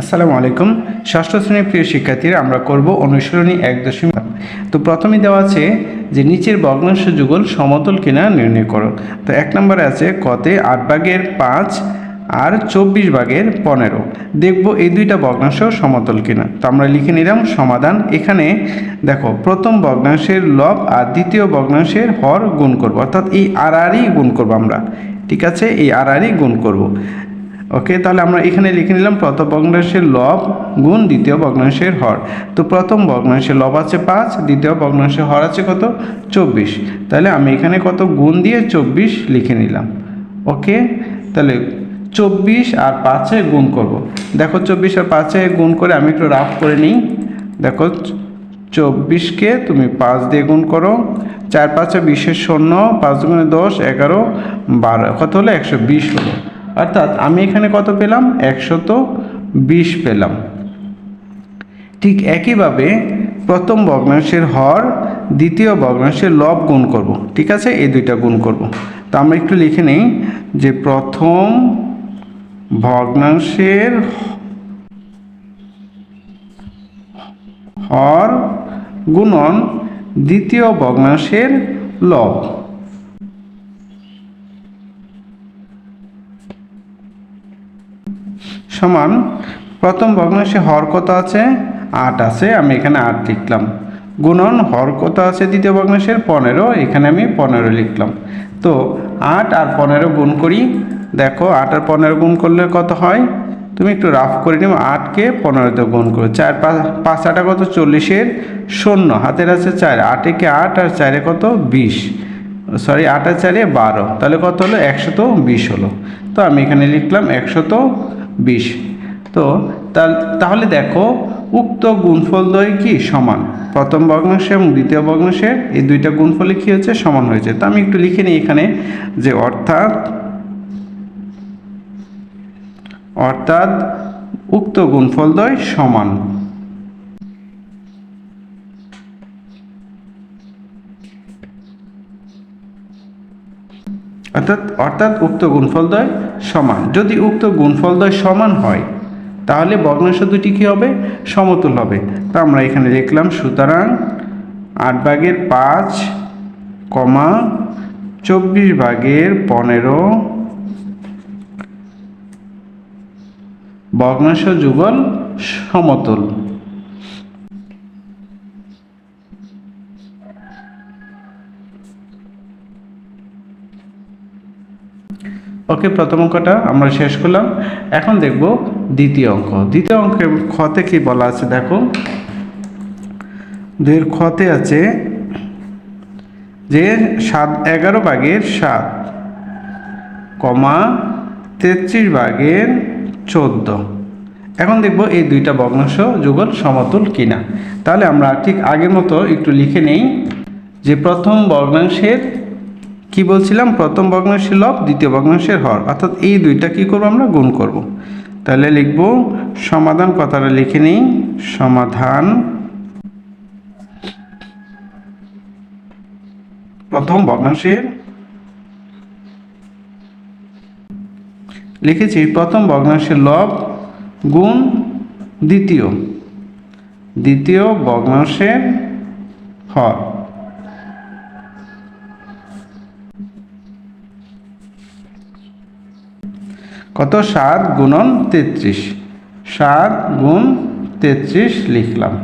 আসসালামু আলাইকুম। ষষ্ঠ শ্রেণির প্রিয় শিক্ষার্থীরা, আমরা করব অনুশীলনী এক দশমিক। তো প্রথমে দেওয়া আছে যে নিচের ভগ্নাংশ যুগল সমতল কিনা নির্ণয় করো। তো এক নম্বরে আছে কতে আট ভাগের পাঁচ আর চব্বিশ ভাগের পনেরো। দেখব এই দুইটা ভগ্নাংশ সমতল কিনা। তো আমরা লিখে নিলাম সমাধান। এখানে দেখো, প্রথম ভগ্নাংশের লব আর দ্বিতীয় ভগ্নাংশের হর গুণ করব। অর্থাৎ এই আর আরই গুণ করব আমরা। ঠিক আছে? এই আরই গুণ করব। ওকে তাহলে আমরা এখানে লিখে নিলাম, প্রথম ভগ্নাংশের লব গুণ দ্বিতীয় ভগ্নাংশের হর। তো প্রথম ভগ্নাংশের লব আছে পাঁচ, দ্বিতীয় ভগ্নাংশের হর আছে কত? চব্বিশ। তাহলে আমি এখানে কত গুণ দিয়ে চব্বিশ লিখে নিলাম। ওকে তাহলে চব্বিশ আর পাঁচে গুণ করব। দেখো চব্বিশ আর পাঁচে গুণ করে আমি একটু রাফ করে নিই। দেখো, চব্বিশকে তুমি পাঁচ দিয়ে গুণ করো। চার পাঁচে বিশের শূন্য, পাঁচ গুণে দশ, এগারো, বারো, কত হলো? একশো বিশ হলো। অর্থাৎ আমি এখানে কত পেলাম? একশত বিশ পেলাম। ঠিক একইভাবে প্রথম ভগ্নাংশের হর, দ্বিতীয় ভগ্নাংশের লব গুণ করব। ঠিক আছে? এই দুইটা গুণ করব। তো আমরা একটু লিখে নেই যে প্রথম ভগ্নাংশের হর গুণন দ্বিতীয় ভগ্নাংশের লব। সমান প্রথম ভগ্নাংশে হর কত আছে? আট আছে, আমি এখানে আট লিখলাম। গুণন হর কত আছে দ্বিতীয় ভগ্নাংশের? পনেরো, এখানে আমি পনেরো লিখলাম। তো আট আর পনেরো গুণ করি। দেখো, আট আর পনেরো গুণ করলে কত হয়? তুমি একটু রাফ করে নিও, আটকে পনেরোতে গুণ করো। চার পাঁচ আটা কত? চল্লিশের শূন্য। হাতের আছে চার, আটেকে আট আর চারে কত? বিশ। সরি, আট আর চারে বারো। তাহলে কত হলো? একশত বিশ হলো। তো আমি এখানে লিখলাম একশত বিশ। তো তাহলে দেখো, উক্ত গুণফলদ্বয় কি? সমান। প্রথম ভগ্নাংশ এবং দ্বিতীয় ভগ্নাংশের এই দুইটা গুণফলে কি হচ্ছে সমান হয়েছে। তো আমি একটু লিখে নিই এখানে যে অর্থাৎ অর্থাৎ উক্ত গুণফলদ্বয় সমান। অর্থাৎ অর্থাৎ উক্ত গুণফলদ্বয় সমান। যদি উক্ত গুণফলদ্বয় সমান হয়, তাহলে ভগ্নাংশ দুটি কী হবে? সমতুল হবে। তো আমরা এখানে লিখলাম, সুতরাং আট ভাগের পাঁচ কমা চব্বিশ ভাগের পনেরো ভগ্নাংশ যুগল সমতুল। ওকে, প্রথম অঙ্কটা আমরা শেষ করলাম। এখন দেখব দ্বিতীয় অঙ্ক। দ্বিতীয় অঙ্কে খতে কি বলা আছে দেখো। দুইয়ের খতে আছে যে সাত, এগারো ভাগের সাত, কমা তেত্রিশ ভাগের চোদ্দ। এখন দেখব এই দুইটা ভগ্নাংশ যুগল সমতুল কিনা। তাহলে আমরা ঠিক আগের মতো একটু লিখে নেই যে প্রথম ভগ্নাংশের কি বলছিলাম? প্রথম ভগ্নাংশের লব, দ্বিতীয় ভগ্নাংশের হর। অর্থাৎ এই দুইটা কি করব আমরা? গুণ করব। তাহলে লিখব সমাধান, কথাটা লিখে নিই। সমাধান। প্রথম ভগ্নাংশের লিখেছি, প্রথম ভগ্নাংশের লব গুণ দ্বিতীয়। দ্বিতীয় ভগ্নাংশের হর। কত? সাত গুণন তেত্রিশ। সাত গুণ তেত্রিশ লিখলাম।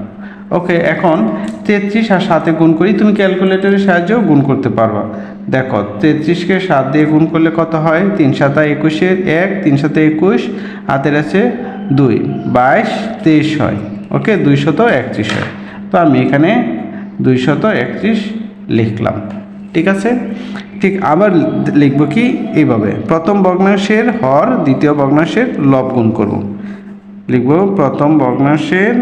ওকে, এখন তেত্রিশ আর সাথে গুণ করি, তুমি ক্যালকুলেটরের সাহায্যেও গুণ করতে পারবা। দেখো তেত্রিশকে সাত দিয়ে গুণ করলে কত হয়? তিন সাতা একুশের এক, তিন সাথে একুশ, হাতের আছে দুই। বাইশ, তেইশ হয়। ওকে দুইশত একত্রিশ হয়। তো আমি এখানে দুইশত একত্রিশ লিখলাম। ঠিক আছে? ঠিক আবার লিখব কি? এইভাবে। প্রথম ভগ্নাংশের হর, দ্বিতীয় ভগ্নাংশের লব গুণ করব। লিখব প্রথম ভগ্নাংশের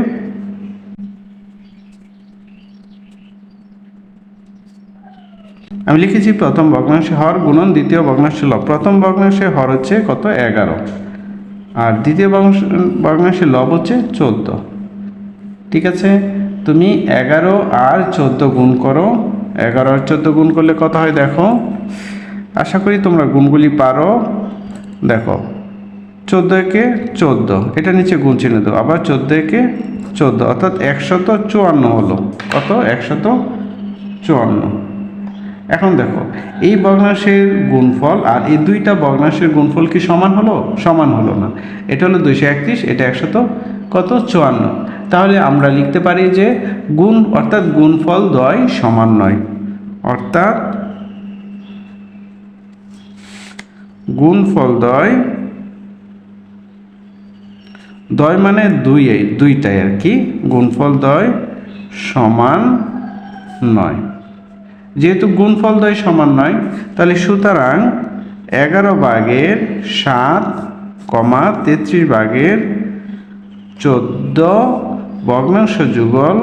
আমি লিখেছি প্রথম ভগ্নাংশে হর গুণন, দ্বিতীয় ভগ্নাংশে লব। প্রথম ভগ্নাংশে হর হচ্ছে কত? এগারো। আর দ্বিতীয় ভগ্নাংশে লব হচ্ছে চোদ্দ। ঠিক আছে? তুমি এগারো আর চোদ্দ গুণ করো। এগারো আর চোদ্দ গুণ করলে কত হয় দেখো? আশা করি তোমরা গুণগুলি পারো। দেখো, চোদ্দ একে চোদ্দ, এটা নিচে গুণ চিহ্ন দেবো আবার চোদ্দ একে চোদ্দ, অর্থাৎ একশত চুয়ান্ন হলো। কত? একশত চুয়ান্ন। এখন দেখো, এই ভগ্নাংশের গুণফল আর এই দুইটা ভগ্নাংশের গুণফল কি সমান হলো? সমান হলো না। এটা হলো দুইশো একত্রিশ, এটা একশত কত? চুয়ান্ন। তাহলে আমরা লিখতে পারি যে গুণ অর্থাৎ গুণফল দয় সমান নয়। অর্থাৎ গুণফল দয় দয় মানে দুই দুইটাই আর কি। গুণফল দয় সমান নয়। যেহেতু গুণফল দয় সমান নয়, তাহলে সুতরাং এগারো ভাগের সাত কমা তেত্রিশ ভাগের চোদ্দ ভগ্নাংশ যুগল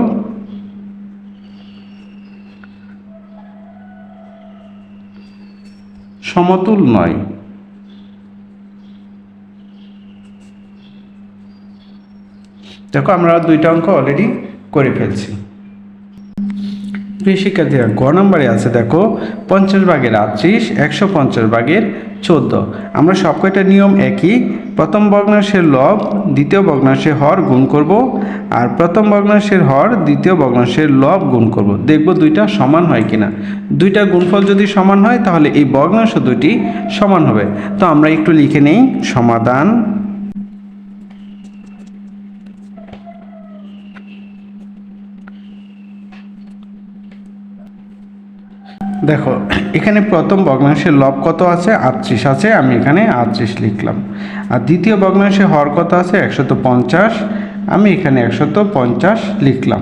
সমতুল নয়। দেখো, আমরা দুইটা অঙ্ক অলরেডি করে ফেলছি। প্রিয় শিক্ষার্থীরা, গ নম্বরে আছে, দেখো, পঞ্চাশ ভাগের আটত্রিশ, একশো পঞ্চাশ ভাগের চোদ্দ। আমরা সব কয়টা নিয়ম একই প্রথম ভগ্নাংশের লব, দ্বিতীয় ভগ্নাংশের হর গুণ করব, আর প্রথম ভগ্নাংশের হর, দ্বিতীয় ভগ্নাংশের লব গুণ করব। দেখব দুইটা সমান হয় কিনা। দুইটা গুণফল যদি সমান হয়, তাহলে এই ভগ্নাংশ দুটি সমান হবে। তো আমরা একটু লিখে নেই, সমাধান দেখো, এখানে প্রথম ভগ্নাংশের লব কত আছে? আটত্রিশ আছে, আমি এখানে আটত্রিশ লিখলাম। আর দ্বিতীয় ভগ্নাংশে হর কত আছে? একশত পঞ্চাশ, আমি এখানে একশত পঞ্চাশ লিখলাম।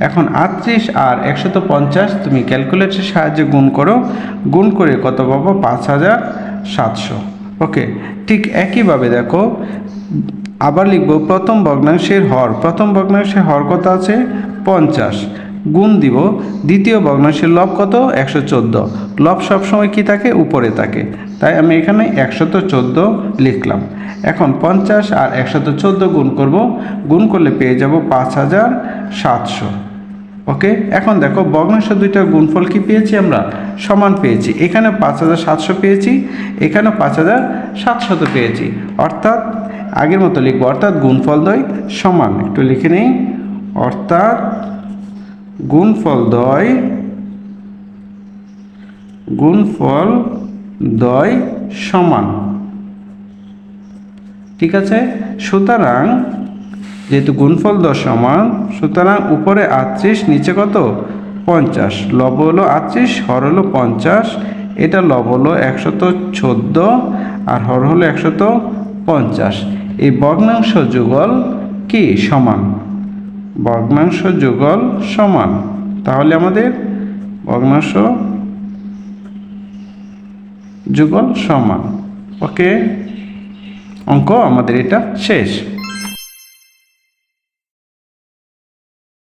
এখন আটত্রিশ আর একশত পঞ্চাশ তুমি ক্যালকুলেটরের সাহায্যে গুণ করো। গুণ করে কত পাবো? পাঁচ হাজার সাতশো। ওকে, ঠিক একইভাবে দেখো, আবার লিখব প্রথম ভগ্নাংশের হর। প্রথম ভগ্নাংশের হর কত আছে? পঞ্চাশ। গুণ দিব। দ্বিতীয় ভগ্নাংশের লব কত? একশো চোদ্দ। লব সবসময় কি থাকে? উপরে থাকে। তাই আমি এখানে একশত চোদ্দ লিখলাম। এখন পঞ্চাশ আর একশত চোদ্দ গুণ করব। গুণ করলে পেয়ে যাব পাঁচ হাজার সাতশো। ওকে? এখন দেখো ভগ্নাংশ দুইটার গুণফল কি পেয়েছি আমরা? সমান পেয়েছি। এখানে পাঁচ হাজার সাতশো পেয়েছি, এখানে পাঁচ হাজার সাতশত পেয়েছি। অর্থাৎ আগের মতো লিখব। অর্থাৎ গুণফল দ্বয় সমান। একটু লিখে নেই। অর্থাৎ গুণফল দ্বয় গুণফল দ্বয় সমান। ঠিক আছে? সুতরাং, যেহেতু গুণফল দশ সমান, সুতরাং উপরে আটত্রিশ, নিচে কত? পঞ্চাশ। লব হলো আটত্রিশ, হর হলো পঞ্চাশ। এটা লব হলো একশত চোদ্দ, আর হর হলো একশত পঞ্চাশ। এই ভগ্নাংশ যুগল কি? সমান। ভগ্নাংশ যুগল সমান। তাহলে আমাদের ভগ্নাংশ যুগল সমান। ওকে অঙ্ক আমাদের এটা শেষ।